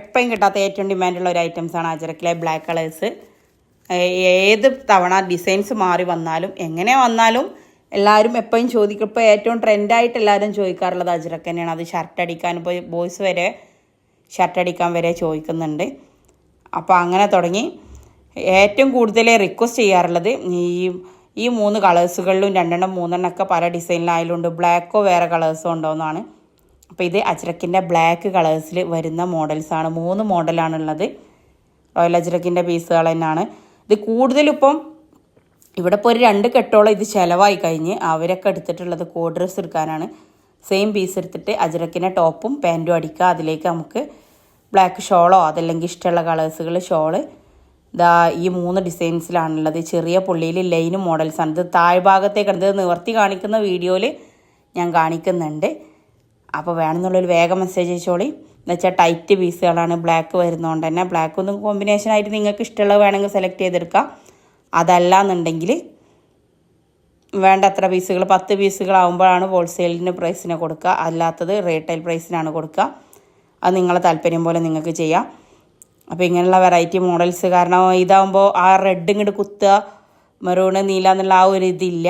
എപ്പോഴും കിട്ടാത്ത ഏറ്റവും ഡിമാൻഡുള്ള ഒരു ഐറ്റംസാണ് അജറക്കിലെ ബ്ലാക്ക് കളേഴ്സ് ഏത് തവണ ഡിസൈൻസ് മാറി വന്നാലും എങ്ങനെ വന്നാലും എല്ലാവരും എപ്പോഴും ചോദിക്കും. ഇപ്പോൾ ഏറ്റവും ട്രെൻഡായിട്ട് എല്ലാവരും ചോദിക്കാറുള്ളത് അജരക്ക് തന്നെയാണ്. അത് ഷർട്ട് അടിക്കാൻ ഇപ്പോൾ ബോയ്സ് വരെ ഷർട്ട് അടിക്കാൻ വരെ ചോദിക്കുന്നുണ്ട്. അപ്പോൾ അങ്ങനെ തുടങ്ങി. ഏറ്റവും കൂടുതൽ റിക്വസ്റ്റ് ചെയ്യാറുള്ളത് ഈ ഈ മൂന്ന് കളേഴ്സുകളിലും രണ്ടെണ്ണം മൂന്നെണ്ണമൊക്കെ പല ഡിസൈനിലായാലുണ്ട് ബ്ലാക്കോ വേറെ കളേഴ്സോ ഉണ്ടോ എന്നാണ്. അപ്പോൾ ഇത് അജ്രക്കിന്റെ ബ്ലാക്ക് കളേഴ്സിൽ വരുന്ന മോഡൽസാണ് മൂന്ന് മോഡലാണുള്ളത് റോയൽ അജ്രക്കിന്റെ പീസുകൾ തന്നെയാണ്. ഇത് കൂടുതലിപ്പം ഇവിടെ ഇപ്പോൾ ഒരു രണ്ട് കെട്ടോളം ഇത് ചിലവായി കഴിഞ്ഞ് അവരൊക്കെ എടുത്തിട്ടുള്ളത് കോഡ് ഡ്രസ്സ് എടുക്കാനാണ്. സെയിം പീസ് എടുത്തിട്ട് അജ്രക്കിന്റെ ടോപ്പും പാന്റും അടിക്കുക. അതിലേക്ക് നമുക്ക് ബ്ലാക്ക് ഷോളോ അതല്ലെങ്കിൽ ഇഷ്ടമുള്ള കളേഴ്സുകൾ ഷോൾ ഇതാ ഈ മൂന്ന് ഡിസൈൻസിലാണുള്ളത് ചെറിയ പുള്ളിയിൽ ലൈന് മോഡൽസാണ് ഇത് താഴ്ഭാഗത്തേക്കാണ്. ഇത് നിവർത്തി കാണിക്കുന്ന വീഡിയോയിൽ ഞാൻ കാണിക്കുന്നുണ്ട്. അപ്പോൾ വേണമെന്നുള്ളൊരു വേഗം മെസ്സേജ് അയച്ചോളി. എന്ന് വെച്ചാൽ ടൈറ്റ് പീസുകളാണ് ബ്ലാക്ക് വരുന്നതുകൊണ്ട് തന്നെ ബ്ലാക്ക് ഒന്നും കോമ്പിനേഷൻ ആയിട്ട് നിങ്ങൾക്ക് ഇഷ്ടമുള്ളത് വേണമെങ്കിൽ സെലക്ട് ചെയ്തെടുക്കാം. അതല്ല എന്നുണ്ടെങ്കിൽ വേണ്ട അത്ര പീസുകൾ പത്ത് പീസുകളാവുമ്പോഴാണ് ഹോൾസെയിലിന്റെ പ്രൈസിന് കൊടുക്കുക. അല്ലാത്തത് റീറ്റെയിൽ പ്രൈസിനാണ് കൊടുക്കുക. അത് നിങ്ങളെ താല്പര്യം പോലെ നിങ്ങൾക്ക് ചെയ്യാം. അപ്പോൾ ഇങ്ങനെയുള്ള വെറൈറ്റി മോഡൽസ് കാരണം ഇതാകുമ്പോൾ ആ റെഡ് ഇങ്ങോട്ട് കുത്തുക മെറൂണ് നീല എന്നുള്ള ആ ഒരു ഇതില്ല.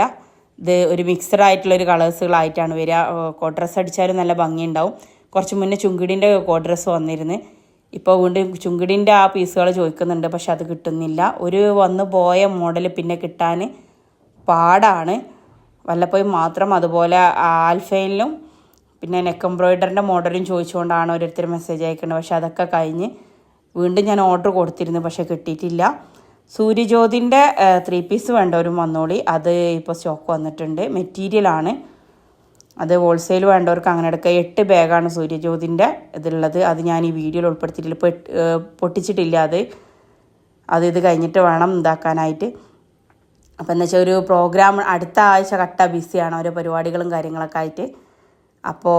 ഇത് ഒരു മിക്സഡ് ആയിട്ടുള്ള ഒരു കളേഴ്സുകളായിട്ടാണ് വരിക. കോട്ട് ഡ്രസ്സ് അടിച്ചാലും നല്ല ഭംഗിയുണ്ടാവും. കുറച്ച് മുന്നേ ചുങ്കിടിന്റെ കോട്ട് ഡ്രസ്സ് വന്നിരുന്നു. ഇപ്പോൾ വീണ്ടും ചുങ്കിടിന്റെ ആ പീസുകൾ ചോദിക്കുന്നുണ്ട് പക്ഷെ അത് കിട്ടുന്നില്ല. ഒരു വന്ന് പോയ മോഡൽ പിന്നെ കിട്ടാൻ പാടാണ്. വല്ലപ്പോഴും മാത്രം അതുപോലെ ആൽഫയിലും പിന്നെ നെക്ക് എംബ്രോയിഡറിന്റെ മോഡലും ചോദിച്ചുകൊണ്ടാണ് ഓരോരുത്തർ മെസ്സേജ് അയക്കുന്നത്. പക്ഷെ അതൊക്കെ കഴിഞ്ഞ് വീണ്ടും ഞാൻ ഓർഡർ കൊടുത്തിരുന്നു പക്ഷെ കിട്ടിയിട്ടില്ല. സൂര്യജ്യോതിന്റെ ത്രീ പീസ് വേണ്ടവരും വന്നോളി. അത് ഇപ്പോൾ സ്റ്റോക്ക് വന്നിട്ടുണ്ട്. മെറ്റീരിയലാണ് അത് ഹോൾസെയിൽ വേണ്ടവർക്ക് അങ്ങനെ എടുക്കുക എട്ട് ബാഗാണ് സൂര്യജ്യോതിന്റെ ഇതുള്ളത്. അത് ഞാൻ ഈ വീഡിയോയിൽ ഉൾപ്പെടുത്തിയിട്ടില്ല. പൊട്ടിച്ചിട്ടില്ല അത്. അത് ഇത് കഴിഞ്ഞിട്ട് വേണം ഇതാക്കാനായിട്ട്. അപ്പം എന്ന് വെച്ചാൽ ഒരു പ്രോഗ്രാം അടുത്ത ആഴ്ച കട്ട ബിസിയാണ് ഓരോ പരിപാടികളും കാര്യങ്ങളൊക്കെ ആയിട്ട്. അപ്പോൾ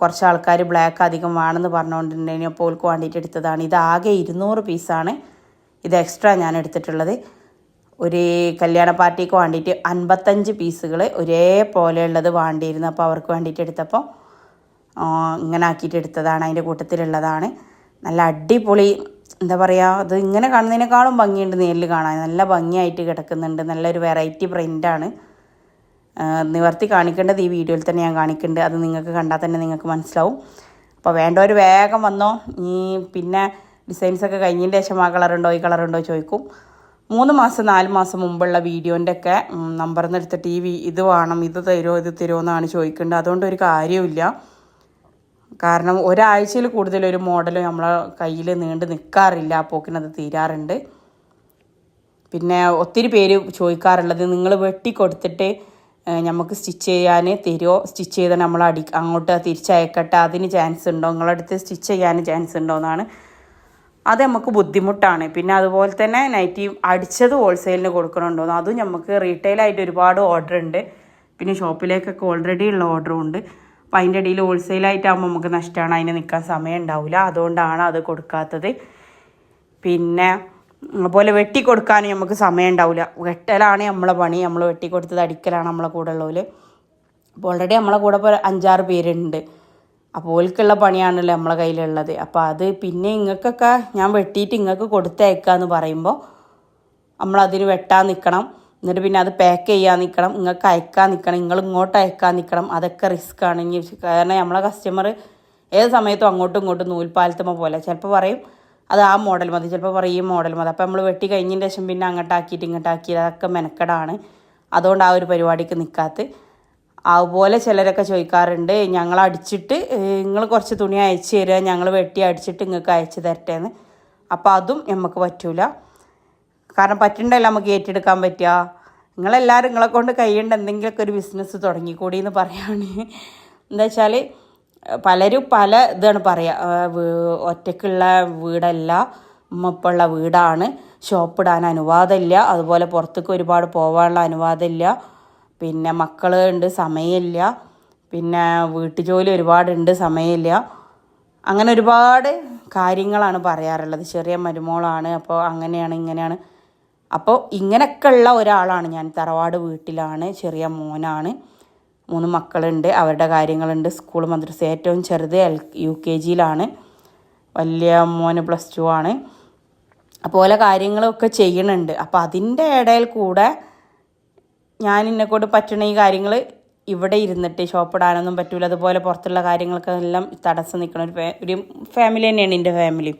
കുറച്ച് ആൾക്കാർ ബ്ലാക്ക് അധികം വേണമെന്ന് പറഞ്ഞുകൊണ്ടിട്ടുണ്ടെങ്കിൽ അപ്പോൾ ഓൾക്ക് വേണ്ടിയിട്ട് എടുത്തതാണ്. ഇത് ആകെ ഇരുന്നൂറ് പീസാണ് ഇത് എക്സ്ട്രാ ഞാൻ എടുത്തിട്ടുള്ളത്. ഒരു കല്യാണ പാർട്ടിക്ക് വേണ്ടിയിട്ട് അൻപത്തഞ്ച് പീസുകൾ ഒരേപോലെയുള്ളത് വേണ്ടിയിരുന്നു. അപ്പോൾ അവർക്ക് വേണ്ടിയിട്ട് എടുത്തപ്പോൾ ഇങ്ങനെ ആക്കിയിട്ട് എടുത്തതാണ്. അതിന്റെ കൂട്ടത്തിലുള്ളതാണ്. നല്ല അടിപൊളി എന്താ പറയുക അത് ഇങ്ങനെ കാണുന്നതിനേക്കാളും ഭംഗിയുണ്ട് നേരിൽ കാണാൻ. നല്ല ഭംഗിയായിട്ട് കിടക്കുന്നുണ്ട്. നല്ലൊരു വെറൈറ്റി പ്രിന്റാണ് നിവർത്തി കാണിക്കേണ്ടത് ഈ വീഡിയോയിൽ തന്നെ ഞാൻ കാണിക്കുന്നുണ്ട്. അത് നിങ്ങൾക്ക് കണ്ടാൽ തന്നെ നിങ്ങൾക്ക് മനസ്സിലാവും. അപ്പോൾ വേണ്ടവർ വേഗം വന്നോ. ഈ പിന്നെ ഡിസൈൻസൊക്കെ കഴിഞ്ഞതിന് ശേഷം ആ കളറുണ്ടോ ഈ കളറുണ്ടോ ചോദിക്കും. മൂന്ന് മാസം നാല് മാസം മുമ്പുള്ള വീഡിയോന്റെ ഒക്കെ നമ്പർ നിന്ന് എടുത്തിട്ട് ഈ ഇത് വേണം ഇത് തരുമോ ഇത് തരുമോ എന്നാണ് ചോദിക്കേണ്ടത്. അതുകൊണ്ട് ഒരു കാര്യമില്ല കാരണം ഒരാഴ്ചയിൽ കൂടുതൽ ഒരു മോഡൽ നമ്മളെ കയ്യിൽ നീണ്ട് നിൽക്കാറില്ല പോക്കിനത് തീരാറുണ്ട്. പിന്നെ ഒത്തിരി പേര് ചോദിക്കാറുള്ളത് നിങ്ങൾ വെട്ടി കൊടുത്തിട്ട് നമുക്ക് സ്റ്റിച്ച് ചെയ്യാൻ തരുമോ സ്റ്റിച്ച് ചെയ്താൽ നമ്മൾ അടി അങ്ങോട്ട് തിരിച്ചയക്കട്ടെ? അതിന് ചാൻസ് ഉണ്ടോ? നിങ്ങളടുത്ത് സ്റ്റിച്ച് ചെയ്യാൻ ചാൻസ് ഉണ്ടോ? എന്നാണ് അത് നമുക്ക് ബുദ്ധിമുട്ടാണ്. പിന്നെ അതുപോലെ തന്നെ നൈറ്റി അടിച്ചത് ഹോൾസെയിലിന് കൊടുക്കണുണ്ടോ. എന്ന് അതും നമുക്ക് റീറ്റെയിലായിട്ട് ഒരുപാട് ഓർഡർ ഉണ്ട്. പിന്നെ ഷോപ്പിലേക്കൊക്കെ ഓൾറെഡി ഉള്ള ഓർഡറും ഉണ്ട്. അപ്പം അതിന്റെ ഇടയിൽ ഹോൾസെയിലായിട്ടാകുമ്പോൾ നമുക്ക് നഷ്ടമാണ് അതിന് നിൽക്കാൻ സമയം ഉണ്ടാവില്ല അതുകൊണ്ടാണ് അത് കൊടുക്കാത്തത്. പിന്നെ അതുപോലെ വെട്ടി കൊടുക്കാൻ നമുക്ക് സമയം ഉണ്ടാവില്ല വെട്ടലാണ് നമ്മളെ പണി. നമ്മൾ വെട്ടി കൊടുത്തത് അടിക്കലാണ് നമ്മളെ കൂടെ ഉള്ളവർ അപ്പോൾ ഓൾറെഡി നമ്മളെ കൂടെ ഇപ്പോൾ അഞ്ചാറ് പേരുണ്ട്. അപ്പോൾ ഓൽക്കുള്ള പണിയാണല്ലോ നമ്മളെ കയ്യിലുള്ളത്. അപ്പോൾ അത് പിന്നെ ഇങ്ങൾക്കൊക്കെ ഞാൻ വെട്ടിയിട്ട് ഇങ്ങൾക്ക് കൊടുത്തയക്കുക എന്ന് പറയുമ്പോൾ നമ്മളതിന് വെട്ടാൻ നിൽക്കണം എന്നിട്ട് പിന്നെ അത് പാക്ക് ചെയ്യാൻ നിൽക്കണം നിങ്ങൾക്ക് അയക്കാൻ നിൽക്കണം നിങ്ങൾ ഇങ്ങോട്ട് അയക്കാൻ നിൽക്കണം അതൊക്കെ റിസ്ക് ആണ്. ഇനി കാരണം നമ്മളെ കസ്റ്റമർ ഏത് സമയത്തും അങ്ങോട്ടും ഇങ്ങോട്ടും നൂൽപ്പാലത്തുമ്പോൾ പോലെ. ചിലപ്പോൾ പറയും അത് ആ മോഡൽ മതി. ചിലപ്പോൾ പറയും ഈ മോഡൽ മതി. അപ്പോൾ നമ്മൾ വെട്ടി കഴിഞ്ഞതിന് ശേഷം പിന്നെ അങ്ങോട്ടാക്കിയിട്ട് ഇങ്ങോട്ടാക്കിയിട്ട് അതൊക്കെ മെനക്കെടാണ്. അതുകൊണ്ട് ആ ഒരു പരിപാടിക്ക് നിൽക്കാത്ത അതുപോലെ ചിലരൊക്കെ ചോദിക്കാറുണ്ട് ഞങ്ങൾ അടിച്ചിട്ട് നിങ്ങൾ കുറച്ച് തുണി അയച്ചു തരിക ഞങ്ങൾ വെട്ടി അടിച്ചിട്ട് നിങ്ങൾക്ക് അയച്ചു തരട്ടെ എന്ന് അപ്പോൾ അതും നമുക്ക് പറ്റൂല. കാരണം പറ്റണ്ടല്ല നമുക്ക് ഏറ്റെടുക്കാൻ പറ്റുക നിങ്ങളെല്ലാവരും നിങ്ങളെ കൊണ്ട് കഴിയേണ്ട എന്തെങ്കിലുമൊക്കെ ഒരു ബിസിനസ് തുടങ്ങിക്കൂടി എന്ന് പറയുകയാണ് എന്താ വെച്ചാൽ പലരും പല ഇതാണ് പറയുക ഒറ്റയ്ക്കുള്ള വീടല്ല ഉമ്മപ്പുള്ള വീടാണ്. ഷോപ്പ് ഇടാൻ അനുവാദമില്ല. അതുപോലെ പുറത്തേക്ക് ഒരുപാട് പോകാനുള്ള അനുവാദമില്ല. പിന്നെ മക്കൾ ഉണ്ട് സമയമില്ല. പിന്നെ വീട്ടുജോലി ഒരുപാടുണ്ട് സമയമില്ല. അങ്ങനെ ഒരുപാട് കാര്യങ്ങളാണ് പറയാറുള്ളത്. ചെറിയ മരുമോളാണ് അപ്പോൾ അങ്ങനെയാണ് ഇങ്ങനെയാണ്. അപ്പോൾ ഇങ്ങനെയൊക്കെ ഉള്ള ഒരാളാണ് ഞാൻ. തറവാട് വീട്ടിലാണ് ചെറിയ മോനാണ്. മൂന്ന് മക്കളുണ്ട് അവരുടെ കാര്യങ്ങളുണ്ട്. സ്കൂൾ മദ്രസ ഏറ്റവും ചെറുത് എൽ യു കെ ജിയിലാണ്. വലിയ മോന് പ്ലസ് ടു ആണ്. അപ്പോൾ ഓരോ കാര്യങ്ങളൊക്കെ ചെയ്യണുണ്ട്. അപ്പോൾ അതിന്റെ ഇടയിൽ കൂടെ ഞാൻ എന്നെക്കൊണ്ട് പറ്റണ ഈ കാര്യങ്ങൾ ഇവിടെ ഇരുന്നിട്ട് ഷോപ്പിടാനൊന്നും പറ്റൂല. അതുപോലെ പുറത്തുള്ള കാര്യങ്ങളൊക്കെ എല്ലാം തടസ്സം നിൽക്കണ ഒരു ഒരു ഫാമിലി തന്നെയാണ് എന്റെ ഫാമിലി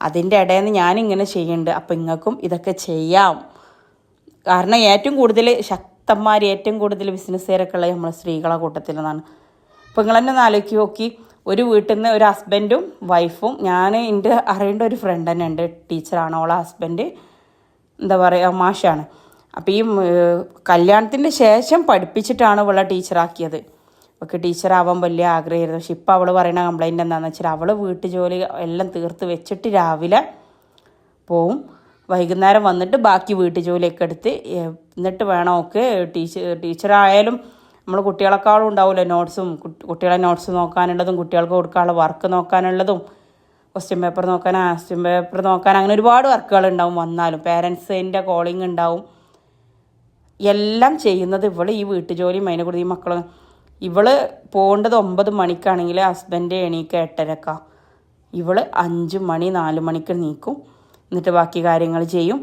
അതിന്റെ ഇടയിൽ നിന്ന് ഞാനിങ്ങനെ ചെയ്യുന്നുണ്ട് അപ്പം നിങ്ങൾക്കും ഇതൊക്കെ ചെയ്യാം. കാരണം ഏറ്റവും കൂടുതൽ ശക്തന്മാർ ഏറ്റവും കൂടുതൽ ബിസിനസ്സുകാരൊക്കെ ഉള്ളത് നമ്മളെ സ്ത്രീകളെ കൂട്ടത്തിൽ നിന്നാണ് അപ്പോൾ നിങ്ങൾ തന്നെ നോക്കി. ഒരു വീട്ടിൽ നിന്ന് ഒരു ഹസ്ബൻഡും വൈഫും ഞാൻ എന്റെ അറിയേണ്ട ഒരു ഫ്രണ്ട് തന്നെ ഉണ്ട് ടീച്ചറാണ് ഓളെ ഹസ്ബൻഡ് എന്താ പറയുക മാഷാണ്. അപ്പോൾ ഈ കല്യാണത്തിന്റെ ശേഷം പഠിപ്പിച്ചിട്ടാണ് ഇവളെ ടീച്ചറാക്കിയത്. അവൾക്ക് ടീച്ചറാവാൻ വലിയ ആഗ്രഹമായിരുന്നു. പക്ഷെ ഇപ്പോൾ അവൾ പറയുന്ന കംപ്ലൈന്റ് എന്താണെന്ന് വെച്ചാൽ അവൾ വീട്ടു ജോലി എല്ലാം തീർത്ത് വെച്ചിട്ട് രാവിലെ പോവും. വൈകുന്നേരം വന്നിട്ട് ബാക്കി വീട്ടു ജോലിയൊക്കെ എടുത്ത് എന്നിട്ട് വേണം ഒക്കെ ടീച്ചർ ടീച്ചറായാലും നമ്മൾ കുട്ടികളെക്കാളും ഉണ്ടാവില്ല നോട്ട്സും കുട്ടികളെ നോട്ട്സ് നോക്കാനുള്ളതും കുട്ടികൾക്ക് കൊടുക്കാനുള്ള വർക്ക് നോക്കാനുള്ളതും ക്വസ്റ്റ്യൻ പേപ്പർ നോക്കാൻ ആസ്റ്റ്യൻ പേപ്പർ നോക്കാൻ അങ്ങനെ ഒരുപാട് വർക്കുകൾ ഉണ്ടാവും വന്നാലും. പേരൻസിന്റെ കോളിംഗ് ഉണ്ടാവും. എല്ലാം ചെയ്യുന്നത് ഇവൾ ഈ വീട്ടുജോലിയും അതിനെ കൂടി ഈ മക്കളും. ഇവൾ പോകേണ്ടത് ഒമ്പത് മണിക്കാണെങ്കിൽ ഹസ്ബൻഡ് എണീക്ക എട്ടരക്ക. ഇവൾ അഞ്ച് മണി നാല് മണിക്ക് നീക്കും എന്നിട്ട് ബാക്കി കാര്യങ്ങൾ ചെയ്യും.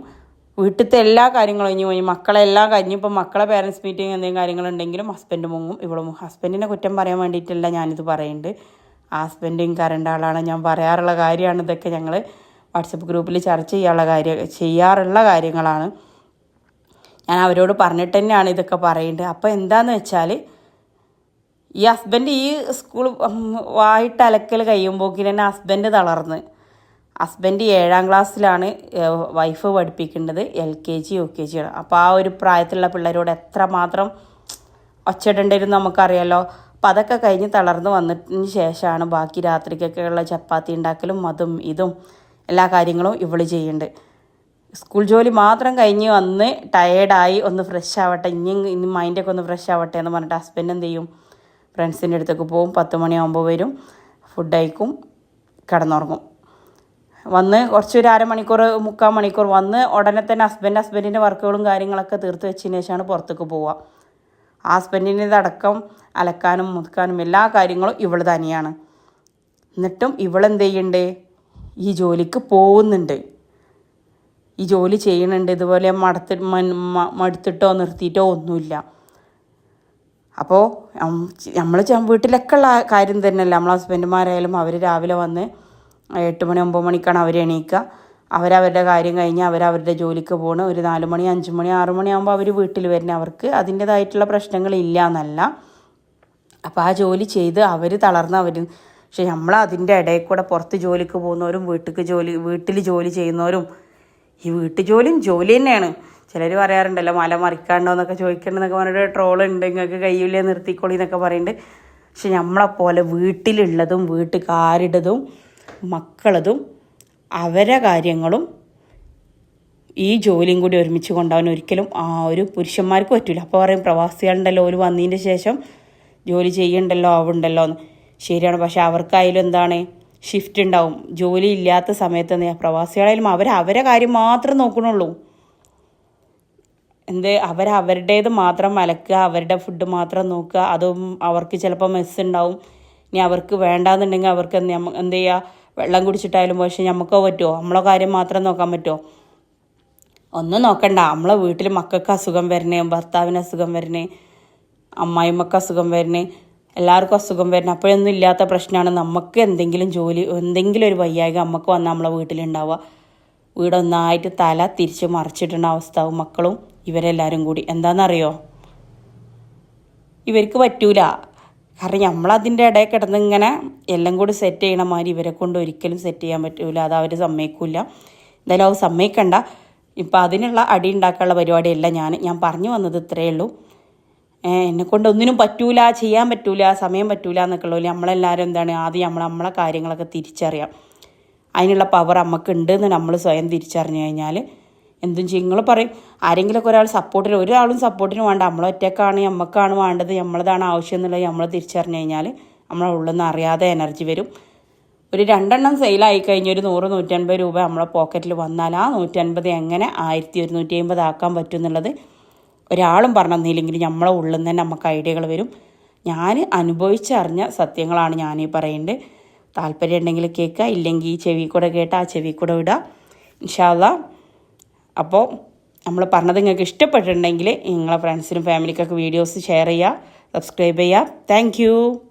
വീട്ടിലത്തെ എല്ലാ കാര്യങ്ങളും ഇനി പോയി മക്കളെ എല്ലാം കഴിഞ്ഞു ഇപ്പം മക്കളെ പേരൻസ് മീറ്റിംഗ് എന്തെങ്കിലും കാര്യങ്ങളുണ്ടെങ്കിലും ഹസ്ബൻഡ് മുങ്ങും. ഇവളും ഹസ്ബൻഡിനെ കുറ്റം പറയാൻ വേണ്ടിയിട്ടല്ല ഞാനിത് പറയുന്നുണ്ട് ഹസ്ബൻഡും കരണ്ട ആളാണ്. ഞാൻ പറയാറുള്ള കാര്യമാണ് ഇതൊക്കെ ഞങ്ങൾ വാട്സപ്പ് ഗ്രൂപ്പിൽ ചർച്ച ചെയ്യാനുള്ള കാര്യം ചെയ്യാറുള്ള കാര്യങ്ങളാണ്. ഞാൻ അവരോട് പറഞ്ഞിട്ട് തന്നെയാണ് ഇതൊക്കെ പറയുന്നത് അപ്പോൾ എന്താന്ന് വെച്ചാൽ ഈ ഹസ്ബൻഡ് ഈ സ്കൂൾ വായിട്ട് അലക്കൽ കഴിയുമ്പോക്കിന് തന്നെ ഹസ്ബൻഡ് തളർന്ന്. ഹസ്ബൻഡ് ഏഴാം ക്ലാസ്സിലാണ് വൈഫ് പഠിപ്പിക്കേണ്ടത് L K G U K ജിയാണ് അപ്പോൾ ആ ഒരു പ്രായത്തിലുള്ള പിള്ളേരോട് എത്രമാത്രം ഒച്ചയിടേണ്ടിരുന്നു നമുക്കറിയാലോ. അപ്പം അതൊക്കെ കഴിഞ്ഞ് തളർന്ന് വന്നതിന് ശേഷമാണ് ബാക്കി രാത്രിക്കൊക്കെയുള്ള ചപ്പാത്തി ഉണ്ടാക്കലും അതും ഇതും എല്ലാ കാര്യങ്ങളും ഇവൾ ചെയ്യുന്നുണ്ട് സ്കൂൾ ജോലി മാത്രം കഴിഞ്ഞ് വന്ന് ടയേർഡായി ഒന്ന് ഫ്രഷ് ആവട്ടെ ഇനി ഇനി മൈൻഡൊക്കെ ഒന്ന് ഫ്രഷ് ആവട്ടെ എന്ന് പറഞ്ഞിട്ട് ഹസ്ബൻഡ് എന്ത് ചെയ്യും? ഫ്രണ്ട്സിന്റെ അടുത്തേക്ക് പോകും പത്ത് മണിയാകുമ്പോൾ വരും ഫുഡ് കഴിക്കും കിടന്നുറങ്ങും. വന്ന് കുറച്ച് ഒരു അരമണിക്കൂർ മുക്കാൽ മണിക്കൂർ വന്ന് ഉടനെ തന്നെ ഹസ്ബൻഡ് ഹസ്ബൻഡിന്റെ വർക്കുകളും കാര്യങ്ങളൊക്കെ തീർത്ത് വെച്ചതിന് ശേഷമാണ് പുറത്തേക്ക് പോവുക. ആ ഹസ്ബൻഡിന്റെ അടക്കം അലക്കാനും മുതുക്കാനും എല്ലാ കാര്യങ്ങളും ഇവൾ തന്നെയാണ്. എന്നിട്ടും ഇവളെന്ത് ചെയ്യണ്ടേ ഈ ജോലിക്ക് പോകുന്നുണ്ട്. ഈ ജോലി ചെയ്യണുണ്ട് ഇതുപോലെ മടത്തി മടുത്തിട്ടോ നിർത്തിയിട്ടോ ഒന്നുമില്ല. അപ്പോൾ നമ്മൾ വീട്ടിലൊക്കെ ഉള്ള കാര്യം തന്നെയല്ല. നമ്മൾ ഹസ്ബൻഡുമാരായാലും അവർ രാവിലെ വന്ന് എട്ട് മണി ഒമ്പത് മണിക്കാണ് അവർ എണീക്കുക അവരവരുടെ കാര്യം കഴിഞ്ഞ് അവരവരുടെ ജോലിക്ക് പോണ്. ഒരു നാല് മണി അഞ്ച് മണി ആറ് മണിയാകുമ്പോൾ അവർ വീട്ടിൽ വരുന്നത് അവർക്ക് അതിന്റേതായിട്ടുള്ള പ്രശ്നങ്ങളില്ല എന്നല്ല. അപ്പോൾ ആ ജോലി ചെയ്ത് അവർ തളർന്ന് അവർ പക്ഷെ നമ്മൾ അതിന്റെ ഇടയിൽ കൂടെ പുറത്ത് ജോലിക്ക് പോകുന്നവരും വീട്ടിൽ ജോലി വീട്ടിൽ ജോലി ചെയ്യുന്നവരും ഈ വീട്ടു ജോലിയും ജോലി തന്നെയാണ്. ചിലർ പറയാറുണ്ടല്ലോ മല മറിക്കാണ്ടോ എന്നൊക്കെ ചോദിക്കണ്ടെന്നൊക്കെ പറഞ്ഞിട്ട് ട്രോൾ ഉണ്ട് നിങ്ങൾക്ക് കയ്യില്ലേ നിർത്തിക്കോളി എന്നൊക്കെ പറയുന്നുണ്ട് പക്ഷെ നമ്മളെപ്പോലെ വീട്ടിലുള്ളതും വീട്ടുകാരുടേതും മക്കളതും അവരെ കാര്യങ്ങളും ഈ ജോലിയും കൂടി ഒരുമിച്ച് കൊണ്ടുപോകാൻ ഒരിക്കലും ആ ഒരു പുരുഷന്മാർക്ക് പറ്റില്ല അപ്പോൾ പറയും പ്രവാസികളുണ്ടല്ലോ ഒരു വന്നതിന്റെ ശേഷം ജോലി ചെയ്യണ്ടല്ലോ ആവുണ്ടല്ലോ എന്ന്. ശരിയാണ്. പക്ഷെ അവർക്കായാലും എന്താണ് ഷിഫ്റ്റ് ഉണ്ടാവും. ജോലി ഇല്ലാത്ത സമയത്ത് പ്രവാസികളായാലും അവർ അവരെ കാര്യം മാത്രം നോക്കണുള്ളൂ. എന്ത് അവർ അവരുടേത് മാത്രം അലക്കുക അവരുടെ ഫുഡ് മാത്രം നോക്കുക അതും അവർക്ക് ചിലപ്പോൾ മെസ്സ് ഉണ്ടാവും. ഇനി അവർക്ക് വേണ്ടാന്നുണ്ടെങ്കിൽ അവർക്ക് എന്ത് ചെയ്യുക വെള്ളം കുടിച്ചിട്ടായാലും പക്ഷേ നമുക്കോ പറ്റുമോ നമ്മളെ കാര്യം മാത്രം നോക്കാൻ പറ്റുമോ ഒന്നും നോക്കണ്ട. നമ്മളെ വീട്ടിൽ മക്കൾക്ക് അസുഖം വരണേ ഭർത്താവിന് അസുഖം വരണേ അമ്മായിമ്മക്ക് അസുഖം വരണേ. എല്ലാവർക്കും അസുഖം വരണം അപ്പോഴൊന്നും ഇല്ലാത്ത പ്രശ്നമാണ്. നമുക്ക് എന്തെങ്കിലും ജോലി എന്തെങ്കിലും ഒരു വയ്യായ്ക നമുക്ക് വന്നാൽ നമ്മളെ വീട്ടിലുണ്ടാവുക. വീടൊന്നായിട്ട് തല തിരിച്ച് മറിച്ചിട്ടുണ്ട അവസ്ഥയാവും മക്കളും ഇവരെല്ലാവരും കൂടി. എന്താണെന്നറിയോ? ഇവർക്ക് പറ്റൂല. കാരണം നമ്മളതിന്റെ ഇടയിൽ കിടന്ന് ഇങ്ങനെ എല്ലാം കൂടി സെറ്റ് ചെയ്യണ മാതിരി ഇവരെ കൊണ്ട് ഒരിക്കലും സെറ്റ് ചെയ്യാൻ പറ്റൂല. അത് അവർ സമ്മതിക്കില്ല എന്തായാലും അവർ സമ്മതിക്കണ്ട. ഇപ്പം അതിനുള്ള അടി ഉണ്ടാക്കാനുള്ള പരിപാടിയല്ല ഞാൻ. ഞാൻ പറഞ്ഞു വന്നത് ഇത്രയേ ഉള്ളൂ. എന്നെ കൊണ്ട് ഒന്നിനും പറ്റൂല ചെയ്യാൻ പറ്റൂല സമയം പറ്റൂല എന്നൊക്കെ ഉള്ളൂ നമ്മളെല്ലാവരും എന്താണ് ആദ്യം നമ്മൾ നമ്മളെ കാര്യങ്ങളൊക്കെ തിരിച്ചറിയാം. അതിനുള്ള പവർ നമുക്കുണ്ട് എന്ന് നമ്മൾ സ്വയം തിരിച്ചറിഞ്ഞു കഴിഞ്ഞാൽ എന്തും ചെയ്യും. നിങ്ങൾ പറയും ആരെങ്കിലുമൊക്കെ ഒരാൾ സപ്പോർട്ടിന് ഒരാളും സപ്പോർട്ടിന് വേണ്ട നമ്മൾ ഒറ്റക്കാണ് നമുക്കാണ് വേണ്ടത് നമ്മളതാണ് ആവശ്യം എന്നുള്ളത് നമ്മൾ തിരിച്ചറിഞ്ഞു കഴിഞ്ഞാൽ നമ്മളെ ഉള്ളിൽ നിന്ന് അറിയാതെ എനർജി വരും. ഒരു രണ്ടെണ്ണം സെയിലായി കഴിഞ്ഞ് ഒരു നൂറ് നൂറ്റൻപത് രൂപ നമ്മളെ പോക്കറ്റിൽ വന്നാൽ ആ നൂറ്റൻപത് എങ്ങനെ ആയിരത്തി ഒരുന്നൂറ്റി അമ്പത് ആക്കാൻ പറ്റും എന്നുള്ളത് ഒരാളും പറഞ്ഞില്ലെങ്കിൽ നമ്മളെ ഉള്ളിൽ നിന്ന് തന്നെ നമുക്ക് ഐഡിയകൾ വരും. ഞാൻ അനുഭവിച്ചറിഞ്ഞ സത്യങ്ങളാണ് ഞാൻ ഈ പറയുന്നത്. താല്പര്യം ഉണ്ടെങ്കിൽ കേൾക്കുക ഇല്ലെങ്കിൽ ഈ ചെവി കൂടെ കേട്ട് ആ ചെവി കൂടെ വിടുക ഇൻഷാല്ല അപ്പോൾ നമ്മൾ പറഞ്ഞത് നിങ്ങൾക്ക് ഇഷ്ടപ്പെട്ടിട്ടുണ്ടെങ്കിൽ നിങ്ങളെ ഫ്രണ്ട്സിനും ഫാമിലിക്കൊക്കെ വീഡിയോസ് ഷെയർ ചെയ്യുക സബ്സ്ക്രൈബ് ചെയ്യുക. താങ്ക്